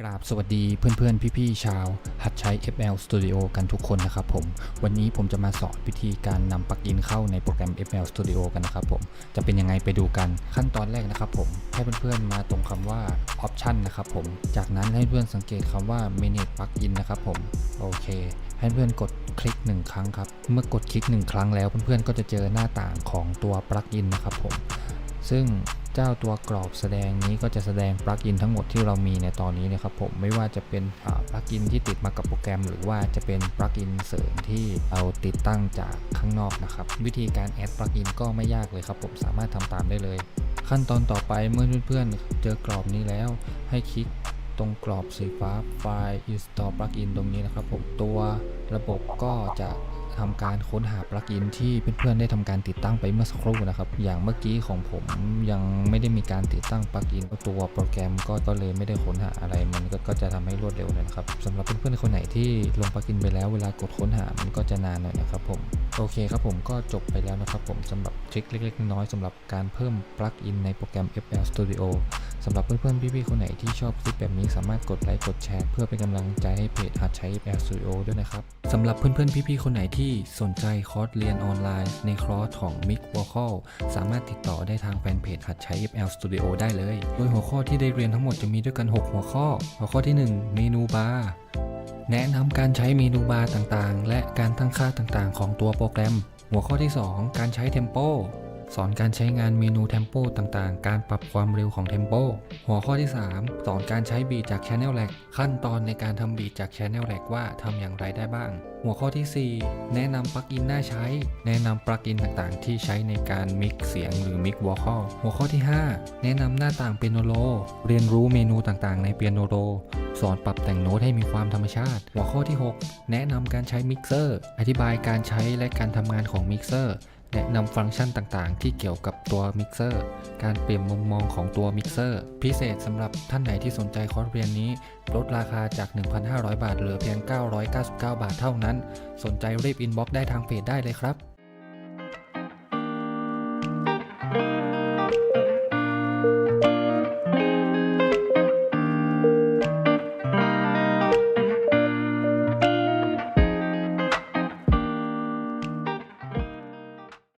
กราบสวัสดีเพื่อนๆ พี่ๆ ชาว หัดใช้ FL Studio กันทุกคนนะครับผม วันนี้ผมจะมาสอนวิธีการนำปลั๊กอินเข้าในโปรแกรม FL Studio กันนะครับผม จะเป็นยังไงไปดูกันขั้นตอนแรกนะครับผม ให้เพื่อนๆ มาตรงคำว่า Option นะครับผม จากนั้นให้เพื่อนสังเกตคำว่า Manage Plugin นะครับผม โอเค ให้เพื่อนกดคลิก 1 ครั้งครับ เมื่อกดคลิก 1 ครั้งแล้วเพื่อนๆ ก็จะเจอหน้าต่างของตัวปลั๊กอินนะครับผม ซึ่ง เจ้าตัวกรอบแสดงนี้ก็จะแสดงปลั๊กอินทั้งหมดที่เรามีในตอนนี้นะครับผมไม่ว่าจะเป็นปลั๊กอินที่ติดมากับโปรแกรม หรือว่าจะเป็นปลั๊กอินเสริมที่เราติดตั้งจากข้างนอกนะครับวิธีการแอดปลั๊กอินก็ไม่ยากเลยครับผมสามารถทำตามได้เลย ขั้นตอนต่อไปเมื่อเพื่อนๆเจอกรอบนี้แล้ว ให้คลิกตรงกรอบสีฟ้าไฟล์ install plugin ตรงนี้นะครับผมตัวระบบก็จะ ทำการค้นหาปลั๊กอินที่เพื่อนๆได้ทำการติดตั้งไปเมื่อสักครู่นะครับ อย่างเมื่อกี้ของผมยังไม่ได้มีการติดตั้งปลั๊กอินตัวโปรแกรมก็ก็เลยไม่ได้ค้นหาอะไรมันก็ก็จะทำให้รวดเร็วหนอยนะครับสำหรับเพื่อนๆคนไหนที่ลงปลั๊กอินไปแล้วเวลากดค้นหามันก็จะนานหน่อยนะครับผม โอเคครับผมก็จบไปแล้วนะครับผมสำหรับทริคเล็กๆ น้อยๆสำหรับการเพิ่มปลั๊กอินในโปรแกรม FL Studio สำหรับเพื่อนๆ พี่ๆ คนไหนที่ชอบคลิปแบบนี้สามารถกดไลค์กดแชร์ เพื่อเป็นกำลังใจให้เพจหัดใช้ FL Studio ด้วยนะครับสำหรับเพื่อนๆ พี่ๆ คนไหนที่สนใจคอร์สเรียนออนไลน์ ในคอร์สของ Mic Vocal สามารถติดต่อได้ทางแฟนเพจหัดใช้ FL Studio ได้เลย โดยหัวข้อที่ได้เรียนทั้งหมดจะมีด้วยกัน 6 หัวข้อ หัวข้อที่ 1 เมนูบาร์ แนะนำการใช้เมนูบาร์ต่างๆ และการตั้งค่าต่างๆ ของตัวโปรแกรม หัวข้อที่ 2 การใช้เทมโปสอนการใช้งานเมนูเทมโปต่างๆ การปรับความเร็วของเทมโปหัวข้อที่ 3 สอนการใช้บีจาก Channel Rack ขั้นตอนในการทำบีจาก Channel Rack ว่าทำอย่างไรได้บ้าง หัวข้อทีสี่ 4 แนะนำปลั๊กอินน่าใช้ แนะนำปลั๊กอินต่างๆ ที่ใช้ในการมิกเสียงหรือมิกวอลคอหัวข้อที่ 5 แนะนำหน้าต่างเปียโนโล เรียนรู้เมนูต่างๆ ในเปียโนโล สอนปรับแต่งโน้ตให้มีความธรรมชาติ หัวข้อที่ 6 แนะนำการใช้มิกเซอร์ อธิบายการใช้และการทำงานของมิกเซอร์แนะนำฟังก์ชันต่างๆ ที่เกี่ยวกับตัวมิกเซอร์ การเปลี่ยนมุมมองของตัวมิกเซอร์ พิเศษสำหรับท่านไหนที่สนใจคอร์สเรียนนี้ ลดราคาจาก 1,500 บาทเหลือเพียง 999 บาทเท่านั้น สนใจรีบอินบ็อกซ์ได้ทางเพจได้เลยครับ